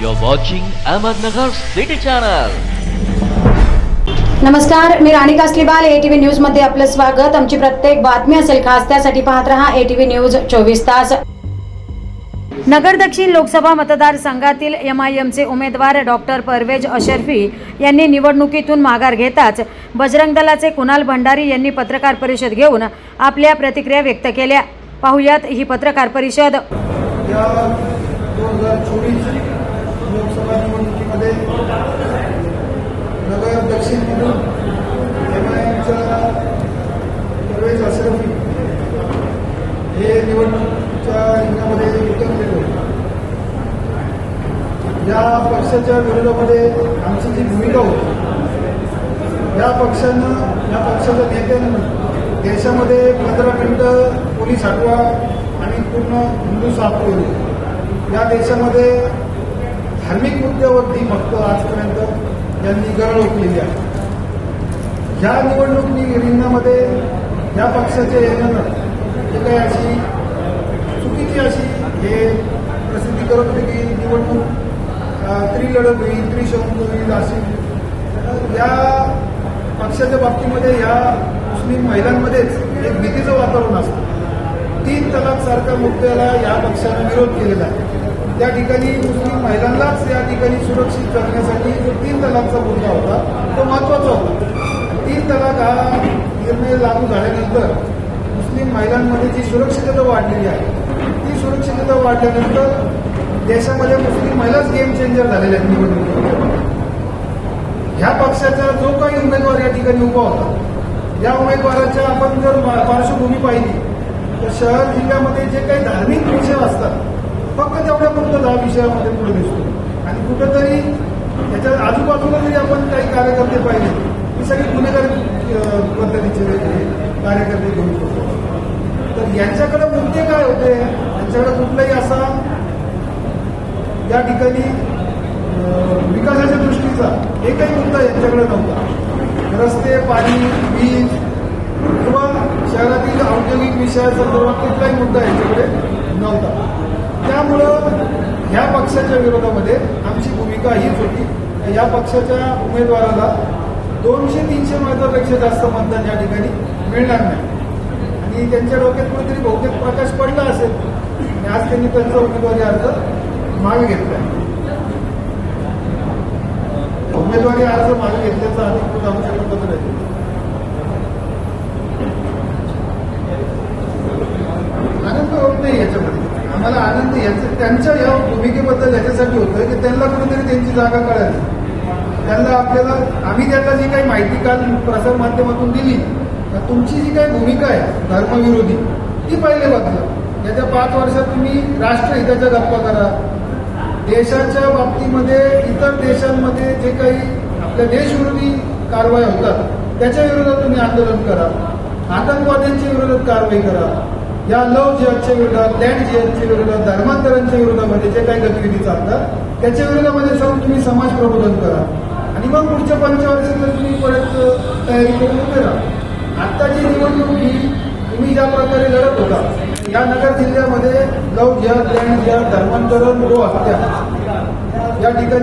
You're watching Ahmednagar City Channel. नमस्कार मी राणी कासलीबाल ATV न्यूजमध्ये आपलं स्वागत. आमची प्रत्येक बातमी असेल खास त्यासाठी पाहत रहा एटीव्ही न्यूज चोवीस तास. नगर दक्षिण लोकसभा मतदारसंघातील एम आय एमचे उमेदवार डॉक्टर परवेज अशरफी यांनी निवडणुकीतून माघार घेताच बजरंग दलाचे कुणाल भंडारी यांनी पत्रकार परिषद घेऊन आपल्या प्रतिक्रिया व्यक्त केल्या. पाहुयात ही पत्रकार परिषद. लोकसभा निवडणुकीमध्ये नगर दक्षिणमधून एम आय एमच्या परवेज अशरफी हे निवडणुकीच्या रिंगामध्ये उतरलेले होते. या पक्षाच्या विरोधामध्ये आमची जी भूमिका होती या पक्षानं या पक्षाच्या नेत्यानं देशामध्ये पंधरा मिनिटं पोलीस हटवा आणि पूर्ण हिंदू साफ करू. या देशामध्ये धार्मिक मुद्द्यावरती फक्त आजपर्यंत यांनी गरळ ओकलेली आहे ह्या निवडणूक नि- रिंगणामध्ये या पक्षाचे येणं जे काही अशी चुकीची अशी हे प्रसिद्धी करत होते की निवडणूक अं, त्रिलढत होईल त्रिशंक होईल अशी. या पक्षाच्या बाबतीमध्ये या मुस्लिम महिलांमध्येच एक भीतीचं वातावरण असतं. तीन तलाक सारख्या मुद्द्याला या पक्षानं विरोध केलेला आहे. त्या ठिकाणी मुस्लिम महिलांनाच या ठिकाणी सुरक्षित करण्यासाठी जो तीन तलाकचा मुद्दा होता तो महत्त्वाचा होता. तीन तलाक हा निर्णय लागू झाल्यानंतर मुस्लिम महिलांमध्ये जी सुरक्षितता वाढलेली आहे ती सुरक्षितता वाढल्यानंतर देशामध्ये मुस्लिम महिलाच गेम चेंजर झालेल्या आहेत. निवडणुकीमध्ये ह्या पक्षाचा जो काही उमेदवार या ठिकाणी उभा होता या उमेदवाराच्या आपण जर पार्श्वभूमी पाहिली तर शहर जिल्ह्यामध्ये जे काही धार्मिक विषय असतात फक्त तेवढ्या फक्त दहा विषयामध्ये पुढे दिसतो. आणि कुठंतरी त्याच्या आजूबाजूला जरी आपण काही कार्यकर्ते पाहिले ती सगळी गुन्हेगारी पद्धतीचे कार्यकर्ते घेऊन शकतो तर यांच्याकडे मुद्दे काय होते? यांच्याकडे कुठलाही असा या ठिकाणी विकासाच्या दृष्टीचा एकही मुद्दा यांच्याकडे नव्हता. रस्ते पाणी वीज विषयासंदर्भात कुठलाही मुद्दा यांच्याकडे नव्हता. त्यामुळं ह्या पक्षाच्या विरोधामध्ये आमची भूमिका हीच होती. या पक्षाच्या उमेदवाराला दोनशे तीनशे मतापेक्षा जास्त मतदान या ठिकाणी मिळणार नाही. आणि त्यांच्या डोक्यात कुठेतरी बहुतेक प्रकाश पडला असेल आज त्यांनी त्यांचा उमेदवारी अर्ज मागे घेतला उमेदवारी अर्ज मागे घेतल्याचा अधिकृत आमच्याकडे पत्र आहे आनंद होत नाही मला आनंद याच्या त्यांच्या या भूमिकेबद्दल याच्यासाठी होतं की त्यांना कुठेतरी त्यांची जागा कळाली. त्यांना आपल्याला आम्ही त्यांना जी काही माहिती काल प्रसार माध्यमातून दिली तर तुमची जी काही भूमिका आहे धर्मविरोधी ती पहिले बदला. येत्या पाच वर्षात तुम्ही राष्ट्रहिताच्या गप्पा करा. देशाच्या बाबतीमध्ये इतर देशांमध्ये जे काही आपल्या देशविरोधी कारवाई होतात त्याच्या विरोधात तुम्ही आंदोलन करा. आतंकवाद्यांच्या विरोधात कारवाई करा. या लव जिहादच्या विरोधात लँड जिहादच्या विरोधात धर्मांतरांच्या विरोधामध्ये जे काही गतिविधी चालतात त्याच्या विरोधामध्ये जाऊन तुम्ही समाज प्रबोधन करा. आणि मग पुढच्या पंचवर्षात तुम्ही परत तयारी करून उभे राहा. आत्ताची निवडणूक ही तुम्ही ज्या प्रकारे लढत होता या नगर जिल्ह्यामध्ये लव जिहाद लँड जिहाद धर्मांतरण गो हत्या या ठिकाणी